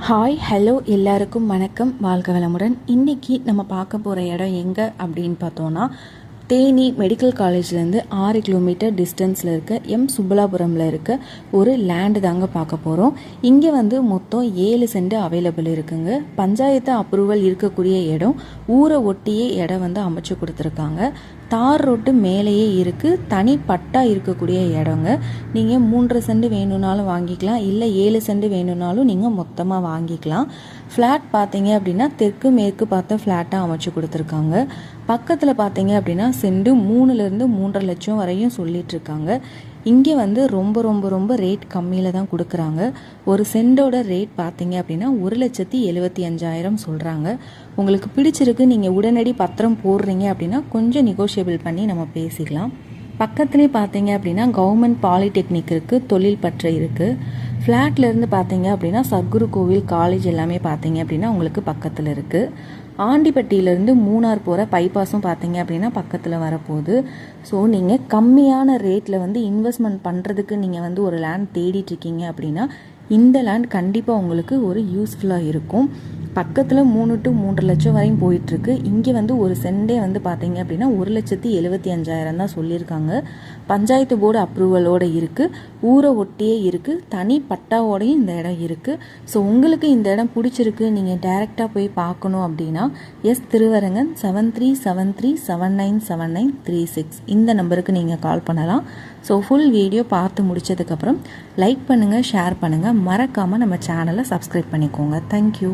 Hi hello எல்லாருக்கும் வணக்கம். வாழ்க வளமுடன். இன்றைக்கி நம்ம பார்க்க போகிற இடம் எங்கே அப்படின்னு பார்த்தோன்னா தேனி மெடிக்கல் காலேஜ்லேருந்து ஆறு கிலோமீட்டர் டிஸ்டன்ஸில் இருக்க எம் சுப்பலாபுரமில் இருக்க ஒரு லேண்டு தாங்க பார்க்க போகிறோம் இங்கே வந்து மொத்தம் ஏழு சென்ட் அவைலபிள் இருக்குங்க. பஞ்சாயத்து அப்ரூவல் இருக்கக்கூடிய இடம். ஊரை ஒட்டியே இடம் வந்து அமைச்சு கொடுத்துருக்காங்க. தார் ரோட்டு மேலேயே இருக்குது தனி பட்டா இருக்கக்கூடிய இடங்க. நீங்கள் மூன்றரை சென்ட் வேணும்னாலும் வாங்கிக்கலாம். இல்லை ஏழு சென்ட் வேணும்னாலும் நீங்கள் மொத்தமாக வாங்கிக்கலாம். ஃப்ளாட் பார்த்தீங்க அப்படின்னா தெற்கு மேற்கு பார்த்த ஃப்ளாட்டாக அமைச்சு கொடுத்துருக்காங்க. பக்கத்தில் பார்த்தீங்க அப்படின்னா செண்டு மூணுலேருந்து மூன்றரை லட்சம் வரையும் சொல்லிட்டு இருக்காங்க இங்கே வந்து ரொம்ப ரொம்ப ரொம்ப ரேட் கம்மியில் தான் கொடுக்குறாங்க. ஒரு சென்டோட ரேட் பார்த்தீங்க அப்படின்னா ஒரு லட்சத்தி எழுபத்தி அஞ்சாயிரம் சொல்கிறாங்க உங்களுக்கு பிடிச்சிருக்கு நீங்கள் உடனடி பத்திரம் போடுறீங்க அப்படின்னா கொஞ்சம் நெகோஷியபிள் பண்ணி நம்ம பேசிக்கலாம். பக்கத்துலேயே பார்த்தீங்க அப்படின்னா கவர்மெண்ட் பாலிடெக்னிக் இருக்குது தொழில் பற்ற இருக்குது ஃப்ளாட்லேருந்து பார்த்தீங்க அப்படின்னா சர்க்குரு கோவில் காலேஜ் எல்லாமே பார்த்தீங்க அப்படின்னா உங்களுக்கு பக்கத்தில் இருக்குது ஆண்டிப்பட்டியிலேருந்து மூணார் போகிற பைபாஸும் பார்த்தீங்க அப்படின்னா பக்கத்தில் வரப்போகுது. ஸோ நீங்கள் கம்மியான ரேட்டில் வந்து இன்வெஸ்ட்மெண்ட் பண்ணுறதுக்கு நீங்கள் வந்து ஒரு லேண்ட் தேடிட்டுருக்கீங்க அப்படின்னா இந்த லேண்ட் கண்டிப்பாக உங்களுக்கு ஒரு யூஸ்ஃபுல்லாக இருக்கும். பக்கத்தில் மூணு டு மூன்று லட்சம் வரையும் போயிட்டுருக்கு. இங்கே வந்து ஒரு சென்டே வந்து பார்த்தீங்க அப்படின்னா ஒரு லட்சத்தி எழுபத்தி அஞ்சாயிரம் தான் சொல்லியிருக்காங்க. பஞ்சாயத்து போர்டு அப்ரூவலோடு இருக்குது ஊரை ஒட்டியே இருக்குது தனி பட்டாவோடையும் இந்த இடம் இருக்குது ஸோ உங்களுக்கு இந்த இடம் பிடிச்சிருக்கு நீங்கள் டேரெக்டாக போய் பார்க்கணும் அப்படின்னா S Thiruvarangan seven three seven three seven nine seven nine three six இந்த நம்பருக்கு நீங்கள் கால் பண்ணலாம். ஸோ ஃபுல் வீடியோ பார்த்து முடிச்சதுக்கப்புறம் லைக் பண்ணுங்கள் ஷேர் பண்ணுங்கள் மறக்காமல் நம்ம சேனலை சப்ஸ்கிரைப் பண்ணிக்கோங்க. தேங்க்யூ